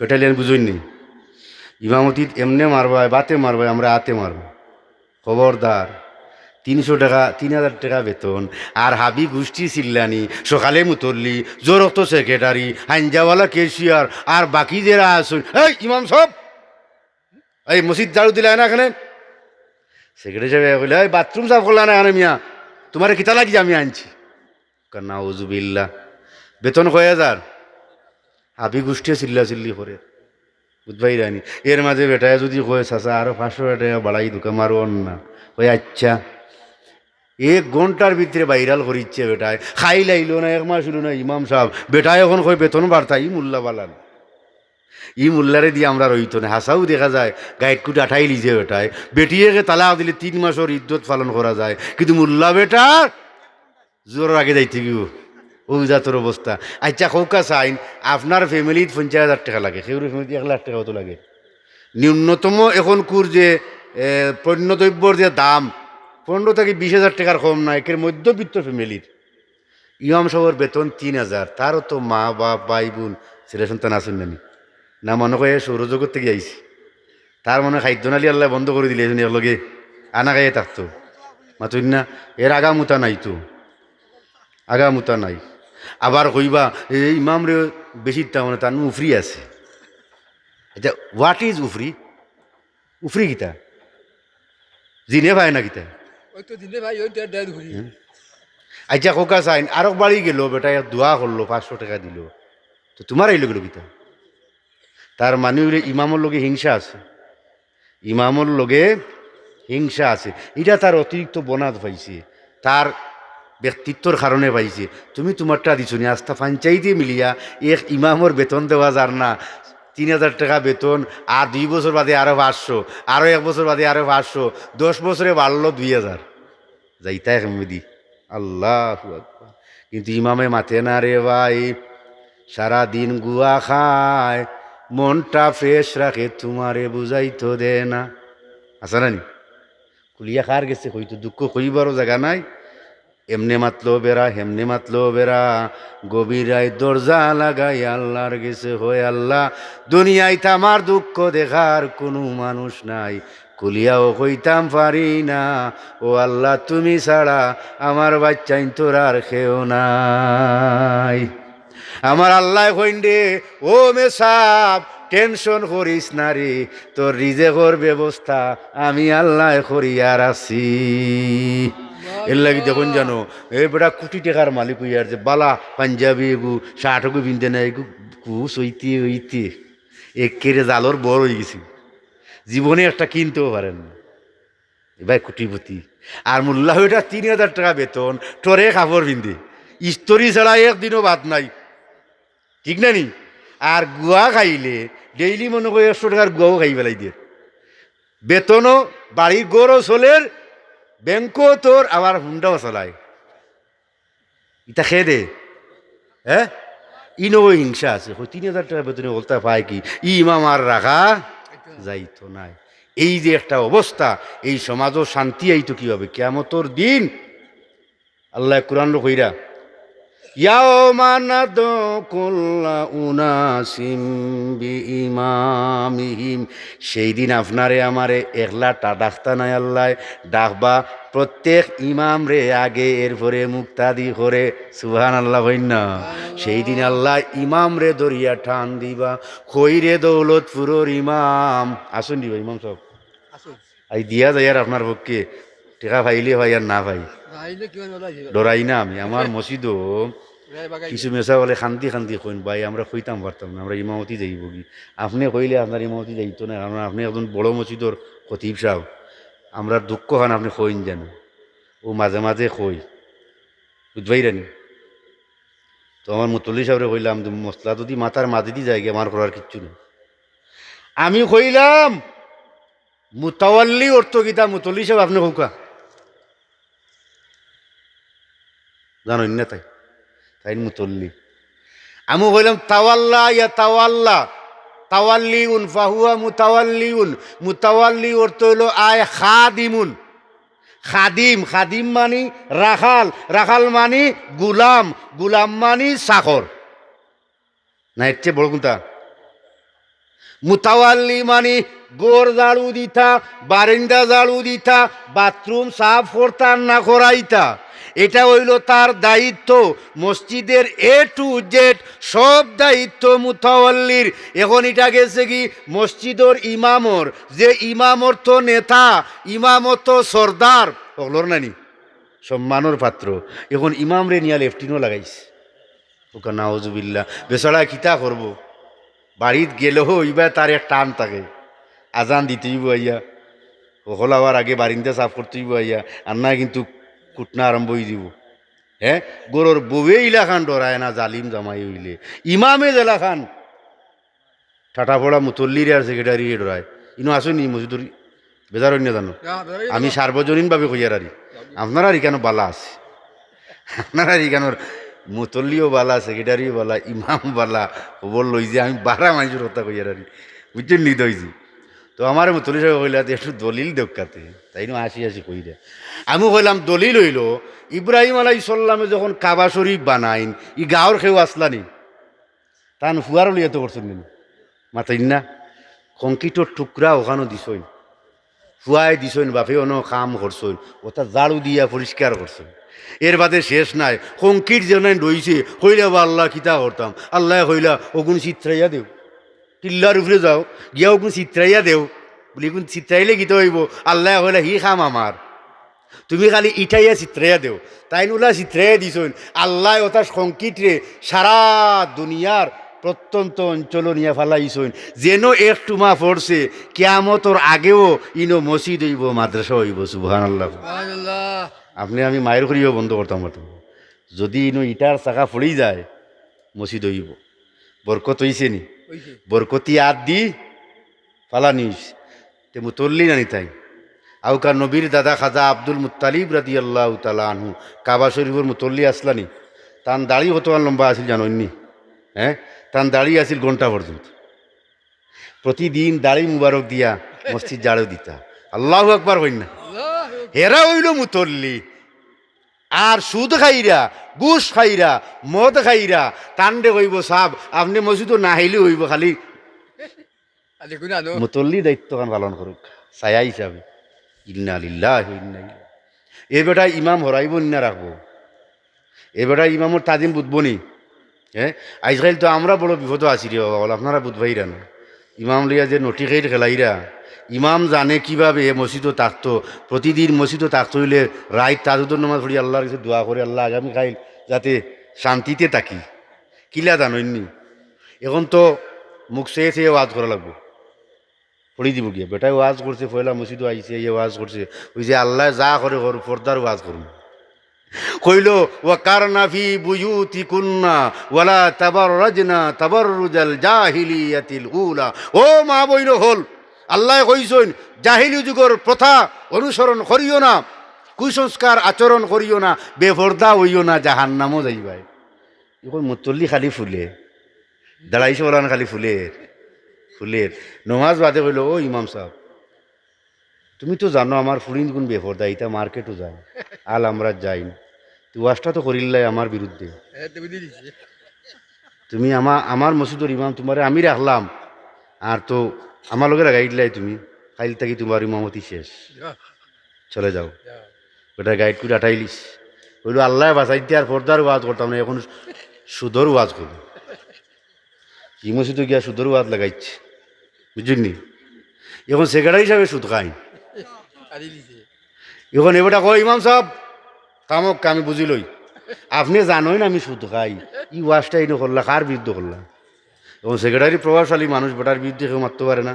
পেটালিয়ান বুঝইনি ইমামতিত এমনে মারবায় বাতে মারবায় আমরা আতে মারব। খবরদার, তিনশো টাকা, তিন হাজার টাকা বেতন। আর হাবি গোষ্ঠী চিল্লানি, সকালে মুতল্লি, জোরক্ত সেক্রেটারি হাঞ্জাওয়ালা কেশিয়ার, আর বাকি যারা আসুন এই ইমাম সব এই মসজিদ ঝাড়ু দিলে না এখানে? সেক্রেটারি সাহেব এই বাথরুম সাফ করলা না এখানে মিয়া? তোমার কিতা লাগি আমি আনছি? কান্না ওজুবিল্লা বেতন কয় হাজার? হাবি গোষ্ঠী চিল্লা চিল্লি করে বুঝবাই রানি এর মাঝে বেটায় যদি কয়, চাচা আরও পাঁচশো টাকা বাড়াই দোকান মারো না কয় আচ্ছা। এক ঘণ্টার ভিতরে ভাইরাল করিচ্ছে বেটায় খাই লাইলো না, এক মাস হইল না, ইমাম সাহেব বেটায় এখন কয়, বেতন বাড়তা ই মোল্লা বালান। ই মোল্লারে দিয়ে আমরা রইতো না। হাসাও দেখা যায়, গাইড কুটি আঠাই লিছে বেটায় বেটিয়েকে তালা দিলে তিন মাসের ইদ্যত পালন করা যায়। কিন্তু মোল্লা বেটা জোর আগে যাইতে গিয়ে জাতর অবস্থা। আচ্ছা কৌকা চাইন, আপনার ফ্যামিলিত পঞ্চাশ হাজার টাকা লাগে সেগুলো ফ্যামিলিতে এক লাখ টাকা লাগে। ন্যূনতম এখন কুর যে পণ্যদ্রব্যর যে দাম, পনেরো থেকে বিশ হাজার টাকার কম না, একের মধ্যবিত্ত ফ্যামিলির ইমাম সাহর বেতন তিন হাজার তারও তো মা, বাপ, ভাই, বোন, ছেলে সন্তান আসুন নানি না মনে করে সৌরজগৎ থেকে আইছি তার মনে খাদ্য খাদ্যনালী আল্লাহ বন্ধ করে দিলে এর লগে আনা গায়ে থাকতো মাতুন না এর আগামুতা নাই তো আগামুতা নাই। আবার কইবা এই ইমাম রে বেশি মানে তার উফরি আছে। আচ্ছা হোয়াট ইজ উফরি? উফরি গীতা জিনে ভাই না গীতা ঘুরি। আচ্ছা কোকা চাইন আরও বাড়ি গেল বেটা দোয়া করল পাঁচশো টাকা দিল। তো তোমার আইলো গেল গীতা তার মানে হইলে ইমামর লগে হিংসা আছে। ইমামর লগে হিংসা আছে। এটা তার অতিরিক্ত বনাত পাইছে। তার ব্যক্তিত্বর কারণে পাইছে। তুমি তোমারটা দিছো নি আস্থা পঞ্চায়েতে মিলিয়া, এক ইমামর বেতন দেওয়া যার না, তিন হাজার টাকা বেতন আর দুই বছর বাদে আরও পাঁচশো আরও এক বছর বাদে আরও পাঁচশো দশ বছরে বাড়লো দুই হাজার যাইতাই হেমদি আল্লাহ। কিন্তু ইমামে মাথে না রে ভাই, সারা দিন গুয়া খায়, মনটা ফ্রেশ রাখে তোমারে বুঝাইতো দে না। আছে না নি কুলিয়া খার গেছে, হয়তো দুঃখ কইবারও জায়গা নাই। এমনে মাতলো বেড়া, হেমনে মাতলো বেড়া। গভীরায় দরজা লাগাই আল্লাহর গেছে হয়ে আল্লাহ। দুনিয়ায় তামার দুঃখ দেখার কোনো মানুষ নাই। কুলিয়াও কইতাম পারি না। ও আল্লাহ, তুমি ছাড়া আমার বাচ্চাই তোর আর খেও নাই। আমার আল্লাহ কইন্ডে ও মেসাব টেনশন করিস না রে তোর রিজেকর ব্যবস্থা আমি আল্লাহ করিয়ার আছি। এর লাগি দেখুন জানো এ বেটা কোটি টাকার মালিক হইয়ার যে বালা পাঞ্জাবি এগু শার্টগু পিনতে না এগু কুস হইতে। হইতে একেরে জালর বড় হয়ে গেছি। জীবনে একটা কিনতেও পারেন এবার কোটিপতি। আর মোল্লা ওইটা তিন হাজার টাকা বেতন টরে কাপড় পিন্ধে ইস্তরি ছাড়া একদিনও বাদ নাই। ঠিক না নি? আর গুয়া খাইলে, ডেইলি মনে করে একশো টাকার গুয়াও খাই পেলাই দিয়ে। বেতনও, বাড়ির গরও চলের, ব্যাংকও তোর, আবার হুন্ডাও চলায়। ইটা খেয়ে দে। হ্যাঁ ইনো হিংসা আছে। তিন হাজার টাকা বেতনে বলতে পায় কি? ই ইমাম আর রাখা যাইতো নাই। এই যে একটা অবস্থা, এই সমাজও শান্তি আইতো কীভাবে? কেমতর দিন, আল্লাহ কোরআন কইরা ইয়াওমা নাদু কুল্লা উনাসিম বিইমামিহিম। সেই দিন আপনারে আমারে একলা টা ডাকতা নাই আল্লাহ। ডাকবা প্রত্যেক ইমাম রে আগে এরপরে মুক্তাদি করে। সুবহান আল্লাহ হইন সেই দিন আল্লাহ ইমাম রে দরিয়া টান দিবা। খৈরে দৌলতপুরর ইমাম। আসুন দিবা ইমাম সব আসুন। আই দিয়া যায় আর আপনার পক্ষে। টেকা পাইলে ভাই আর না ভাই। ডরাই না আমি আমার মসজিদও কিছু মেসা বলে শান্তি শান্তি কইন ভাই আমরা কইতাম পারতাম না আমরা ইমামতি যাইব কি? আপনি কইলে আপনার ইমামতি যাইতো না কারণ আপনি একজন বড় মসজিদর খতিব সাহেব আমরা দুঃখ খান আপনি কইন যেন। ও মাঝে মাঝে কই। বুঝবাই রানি তো আমার মুতল্লি সাহেবরে কইলাম মশলা যদি মাথার মাঝে দিয়ে যায় আমার করার কিচ্ছু নেই। আমি কইলাম মুতাওয়াল্লি অর্থ গীতা মুতল্লি সাহেব আপনি কৌকা জানেন না তাই তাই মুতল্লি। আমি কইলাম, তাওয়াল্লা ইয়া তাওয়াল্লা তাওয়াল্লি উন ফাহুয়া মুতাওয়াল্লি উন মুতাওয়াল্লি অর্থ হইল আয় খাদিমুন। খাদিম খাদিম মানি রাখাল রাখাল মানি গুলাম গুলাম মানি সাখর। না, এর চেয়ে বড় কোনটা? মুতাওয়াল্লি মানে গোর জাড়ু দিতা, বারিন্দা জাড়ু দিতা, বাথরুম সাফ করতার না করাইতা এটা হইল তার দায়িত্ব। মসজিদের এ টু জেড সব দায়িত্ব মুতাওয়াল্লির। এখন এটা গেছে কি? মসজিদর ইমামর। যে ইমামর তো নেতা, ইমামর তো সর্দার। ওগুলোর নানি, সম্মানর পাত্র। এখন ইমাম রে নিয়া লেফটিনও লাগাইছে। ওকে নাওজুবিল্লা বেসড়া কিতা করব? বাড়িত গেলেও ইবা তার এক টান থাকে। আজান দিতেই আইয়া। ওখল আবার আগে বারিন্দা সাফ করতেই আইয়া। আর না কিন্তু কুটনা আরম্ভ হয়ে দিব। হ্যাঁ গোরর বউয়ে ইলা খান ডরায় না জালিম জামাই হইলে। ইমামে জেলা খান। ঠাটা ফোড়া মুতল্লির আর সেক্রেটারি ডরায় ইনো আসুনি মসজিদুর বেজার অন্য জানো? আমি সার্বজনীনভাবে কইয়ার আরি আপনারা আর কেন বালা আছে? আপনারা আর কেন মুতল্লিও বালা সেক্রেটারিও বালা ইমাম বালা খবর লই যে আমি বারা মানুষের হত্যা কইয়ার আরি বুঝছেন নি দইছি তো আমার মুতল্লি সাহেব কইলা যে একটু দলিল দেখাতে তাই আসি আসি কই দে আমি কইলাম, দলিল হইল, ইব্রাহিম আলাই সাল্লামে যখন কাবা শরীফ বানাইন, ই গাঁৱৰ খেউ আসলানি তান ফুয়ারও লিয়ে তো করছেন মাতাইন না, কংক্রিটর টুকরা ওখানো দিছইন। ফুয়াই দিছইন বাপে অন কাম করছইন ওটা জাড়ু দিয়া পরিষ্কার করছইন এর বাদে শেষ নাই, কংক্রিট যেন রইছে, কইলা বা আল্লাহ কিতা করতাম? আল্লাহ কইলা ওগুন চিত্রাইয়া দেও। টিল্লার উপরে যাও গিয়া ওগুন চিত্রাইয়া দেও বলি কোন চিত্রাইলে গীত হইব আল্লাহ কইলা হি খাম আমার তুমি খালি ইটাইয়া চিত্রাইয়া দেও তাই নোলা চিত্রাইয়া দিছইন আল্লাহ ওটা সংকীট রে সারা দুনিয়ার প্রত্যন্ত অঞ্চল নিয়ে ফেলাইছইন যেন এক টুমা পড়ছে কেয়ামতর আগেও ইনো মসজিদ হইব মাদ্রাসা হইব সুবহান আল্লাহ আপনি আমি মায়ের করিও বন্ধ করতাম যদি ইনো ইটার চাকা ফড়ি যায় মসজিদ হইব বরকত হইছে নি বরকতি আদ দি ফালানিস তে মুতল্লি নানি তাই আউকার নবীর দাদা খাজা আব্দুল মুতালিব রাদি আল্লাহ তালা আনহু কাবা শরীফর মুতল্লি আসলানি। তান দাড়ি কত লম্বা আছিল জানোনি হ্যাঁ? তান দাড়ি আছিল ঘণ্টা পর্যন্ত। প্রতিদিন দাড়ি মুবারক দিয়া মসজিদ জাড়ো দিতা। আল্লাহ একবার হইন না। হেরা হইল মুতল্লি আর সুদ খাইরা গুস খাইরা মদ খাইরা তান্ডে কইব সাব আপনি মসজিদ না হাইলে হইব খালি। মুতল্লি দায়িত্ব কান পালন করুক ছায়া হিসাবে ইন্না লিল্লাহ ইন্না। এই বেটা ইমাম হরাইব না রাখব। এ বেটা ইমামর তাজিম বুঝব নি। হ্যাঁ আজকাল তো আমরা বড় বিপদ আছি রে বাবা আপনারা বুঝবাইরা না। ইমাম লিয়া যে নটি খেয়ে খেলাইরা ইমাম জানে কীভাবে এ মসজিদও থাকতো প্রতিদিন মসজিদও থাকতো হইলে রায় তাজুদুর নামাজ পড়ি, আল্লাহর কাছে দোয়া করে, আল্লাহ আগামী খাইল যাতে শান্তিতে থাকি। কিলা জানইনি এখন তো মুখ চেয়ে চেয়ে ওয়াজ করা লাগবো। পড়ি দিব গিয়ে। বেটাই ওয়াজ করছে পয়লা মসজিদও আইছে ইয়ে ওয়াজ করছে। ওই যে আল্লাহ যা করে কর পর্দার ওয়াজ করুন কইল, ওয়াকারনা ফি বুয়ুতি কুন্না ওয়ালা তাবাররাজনা তাবাররুজাল জাহিলিয়াতিল উলা। ও মা বইন হল আল্লাহ কইছইন জাহিলি যুগর প্রথা অনুসরণ করিও না কুসংস্কার আচরণ করিও না বেপর্দা হইও না জাহান্নামও যাইবাই। এখন মুতল্লি খালি ফুলে দাঁড়াইছে বলান খালি ফুলের ফুলের। নমাজ বাদে কইল ও ইমাম সাহেব তুমি তো জানো আমার ফুরিন গুণ বেপর্দা এটা মার্কেটও যায় আল আমরা যাই তুই ওয়াজটা তো করিল্লাই আমার বিরুদ্ধে। তুমি আমার আমার মসজিদর ইমাম তোমারে আমি রাখলাম আর তো আমার লগে লাগাই দিলাই তুমি। কাইল থাকি তোমার ইমামতি শেষ। চলে যাও। ওটা গাইড করে আটাইলিস বলল আল্লাহ বাঁচাইতে আর পর্দার ওয়াজ করতাম না এখন সুদর ওয়াজ করব। কি মসজিদে গিয়া সুদর ওয়াজ লাগাইছে? বুঝলি? এখন সেক্রেটারি হিসাবে সুদ খাই এখন এবারটা কয় ইমাম সাহেব কামক আমি বুঝি লই। আপনি জানোই না আমি সুদ খাই। ই ওয়াজটা এই করলা কার বিরুদ্ধে করলা? এখন সেক্রেটারি প্রভাবশালী মানুষ বেটার বিরুদ্ধে কেউ মারতে পারে না।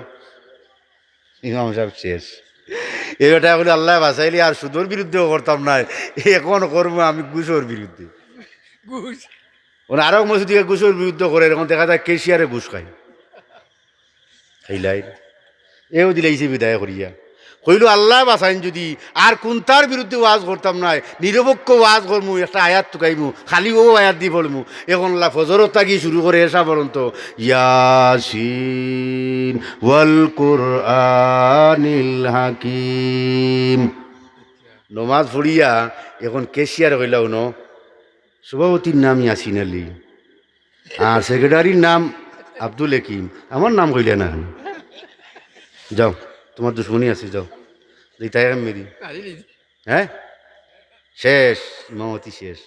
ইমাম সাহেব শেষ। এবারটা বলে আল্লাহ বাসাইলি আর সুদর বিরুদ্ধেও করতাম না এখন করব আমি ঘুষোর বিরুদ্ধে। ঘুষ। ওরা আরও মসজিদকে ঘুষোর বিরুদ্ধে করে এরকম দেখা যায় কেশিয়ারে ঘুষ খাই খাইলাই। এও দিলে দিলাইছে বিদায় করিয়া। কইল আল্লাহ বাসাইন যদি। আর কোন তার বিরুদ্ধে ওয়াজ করতাম না নিরপেক্ষ ওয়াজ করমু, একটা আয়াত টুকাইমু, খালি ও আয়াত দি পড়মু এখন লা ফজরত থাকি শুরু করে এসা পর্যন্ত, ইয়াসিন ওয়াল হাকিম। নমাজ পড়িয়া এখন কেশিয়ার কইলাও ন সভাপতির নাম ইয়াসিন আলী। আর সেক্রেটারির নাম আব্দুল একিম আমার নাম কইলে না। যাও। তোমার দুশ্মনী আছে যাও। তাই মেরি হ্যাঁ? শেষ ইমামতি শেষ।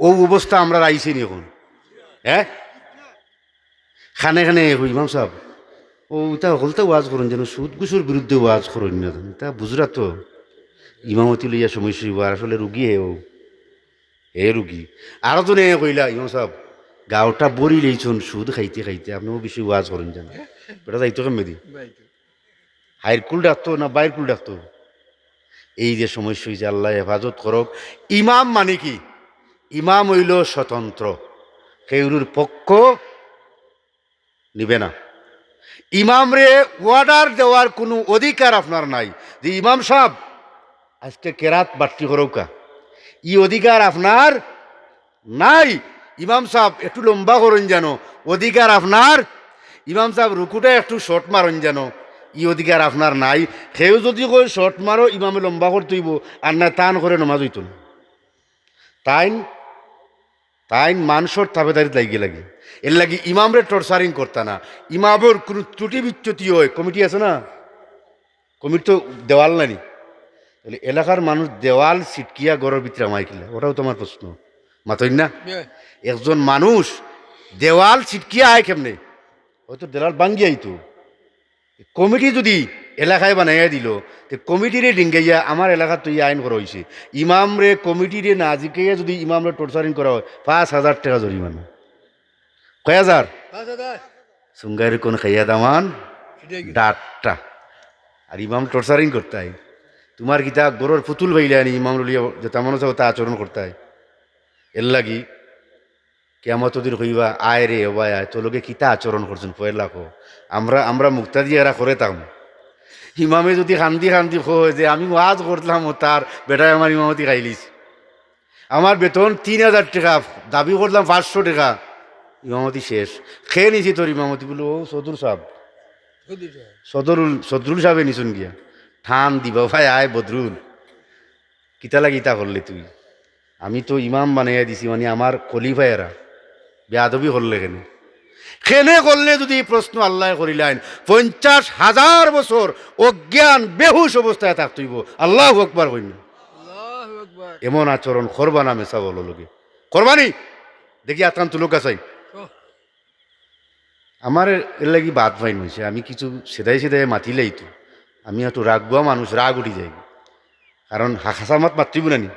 ও অবস্থা আমরা আইছি নি এখন। হ্যাঁ? খানে খানে ইমাম সাহেব। ও তা হলতে ওয়াজ করুন যেন সুদ গুসুর বিরুদ্ধে ওয়াজ করুন না তা বুঝরা তো। ইমামতি লইয়া সমস্যা আর আসলে রুগী হে ও। হে রুগী। আরও তো নেই কইলা ইমাম সাহেব গাওটা বড়ি লইছুন সুদ খাইতে খাইতে আপনিও বেশি ওয়াজ করেন জানো বেটা যাইতো কেমনি বাইতো কুল ডাকতো না বাইর কুল ডাকতো এই যে সমস্যা হয়েছে আল্লাহ হেফাজত করক। ইমাম মানে কি? ইমাম হইল স্বতন্ত্র। কেউরুর পক্ষ নিবে না। ইমামরে অর্ডার দেওয়ার কোনো অধিকার আপনার নাই। যে ইমাম সাহেব, আজকে কেরাত বাট্টি করৌকা ই অধিকার আপনার নাই। ইমাম সাহেব একটু লম্বা করুন যেন। অধিকার আপনার। ইমাম সাহেব রুকুটা একটু শর্ট মারুন যেন। ই অধিকার আপনার নাই। সেও যদি কই শর্ট মারো ইমামে লম্বা করতে হইব আর না টান করে নমাজ হইত তাইন তাইন মানুষের তাবেদারি লাগিয়ে লাগে। এর লাগি ইমামরে টর্চারিং করতা না। ইমামর কোনো ত্রুটি বিচ্যুতি হয়। কমিটি আছে না? কমিটি তো দেওয়াল নানি তাহলে এলাকার মানুষ দেওয়াল সিটকিয়া গড়ের ভিতরে আমায় কিলা ওটাও তোমার প্রশ্ন মাতই না? একজন মানুষ দেওয়াল ছিটকিয়ে আয় কেমনে? হয়তো দেওয়াল ভাঙ্গি আইতো কমিটি যদি এলাকায় বানাইয়া দিল তে কমিটিরে ডিঙ্গাইয়া আমার এলাকাত তো ই আইন করা হয়েছে ইমাম রে কমিটিরে না জিকাইয়া যদি ইমাম রে টর্চারিং করা হয় পাঁচ হাজার টাকা জরিমানা। কয় হাজার? হাজার। কোন খাইয়া দামান ডাটটা। আর ইমাম টর্চারিং করতে হয় তোমার কিতা গরুর পুতুল বাইলে আনি ইমাম লিয়া যে তেমন তা আচরণ করতে হয় এর লাগি কেমত দিন হইবা আয় রে ও ভাই আয় তোলোকে কিতা আচরণ করছেন পয়লা কো আমরা আমরা মুক্তা দিয়ে এরা করে তাম। ইমামে যদি খান্দি খান্দি হয় যে আমি ওয়াজ করলাম ও তার বেটায় আমার ইমামতি খাইলিস আমার বেতন তিন হাজার টাকা দাবি করলাম পাঁচশো টাকা। ইমামতি শেষ। খেয়ে নিছি তোর ইমামতি। বলে ও সদুর সাহেব। সাহেব। সদরুল সদরুল সাহেবে নিছুন গিয়া। ঠান দিবা ভাই আয় বদরুল। কিতা লাগি ইতা করলে তুই? আমি তো ইমাম বানাইয়া দিছি মানে আমার খলিফাই এরা বেয়াদবি করলে কেনে? কেনে করলে যদি প্রশ্ন আল্লাহ করিলেন? পঞ্চাশ হাজার বছর অজ্ঞান বেহুশ অবস্থায় থাকতইব। আল্লাহ আল্লাহু আকবার। এমন আচরণ করবা না মেসা বলো লোকে। করবানি দেখি আতান তুলুক আসাই ও আমার এর লাগি বাদ ভাই নইছে আমি কিছু সেদাই সেদাই মাতিলেই তো। আমি একটু রাগবা মানুষ রাগ উঠি যাই কারণ হাসামাত মাতৃব না নি?